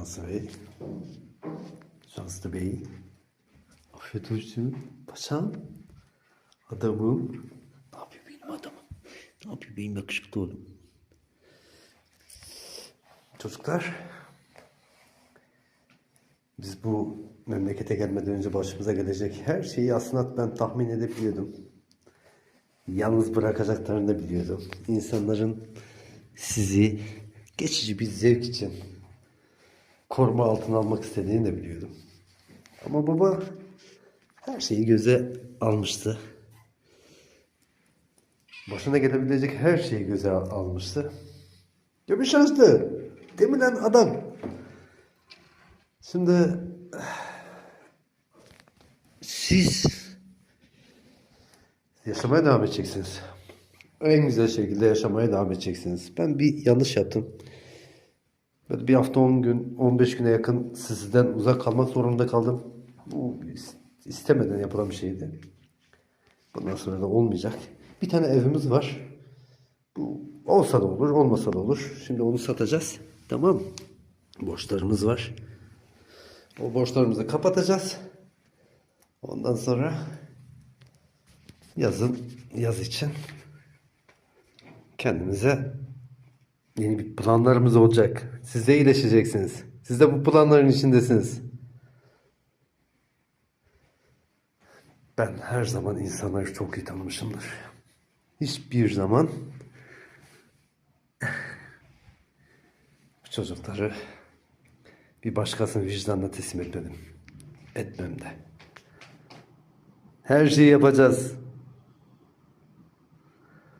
Şanslı Bey. Şanslı Bey. Afiyet olsun. Paşam. Adamım. Ne yapıyor benim adamım? Ne yapıyor benim yakışıklı oğlum? Çocuklar. Biz bu memlekete gelmeden önce başımıza gelecek her şeyi aslında ben tahmin edebiliyordum. Yalnız bırakacaklarını da biliyordum. İnsanların sizi geçici bir zevk için koruma altına almak istediğini de biliyordum. Ama baba her şeyi göze almıştı. Başına gelebilecek her şeyi göze al- almıştı. Ya bir şanslı. Demilen adam. Şimdi siz yaşamaya devam edeceksiniz. En güzel şekilde yaşamaya devam edeceksiniz. Ben bir yanlış yaptım. Böyle bir hafta 10 gün, 15 güne yakın sizden uzak kalmak zorunda kaldım. Bu is- istemeden yapılan bir şeydi. Bundan sonra da olmayacak. Bir tane evimiz var. Bu olsa da olur, olmasa da olur. Şimdi onu satacağız. Tamam mı? Borçlarımız var. O borçlarımızı kapatacağız. Ondan sonra yazın yaz için kendimize yeni bir planlarımız olacak. Siz de iyileşeceksiniz. Siz de bu planların içindesiniz. Ben her zaman insanları çok iyi tanımışımdır. Hiçbir zaman bu çocukları bir başkasının vicdanına teslim etmedim. Etmem de. Her şeyi yapacağız.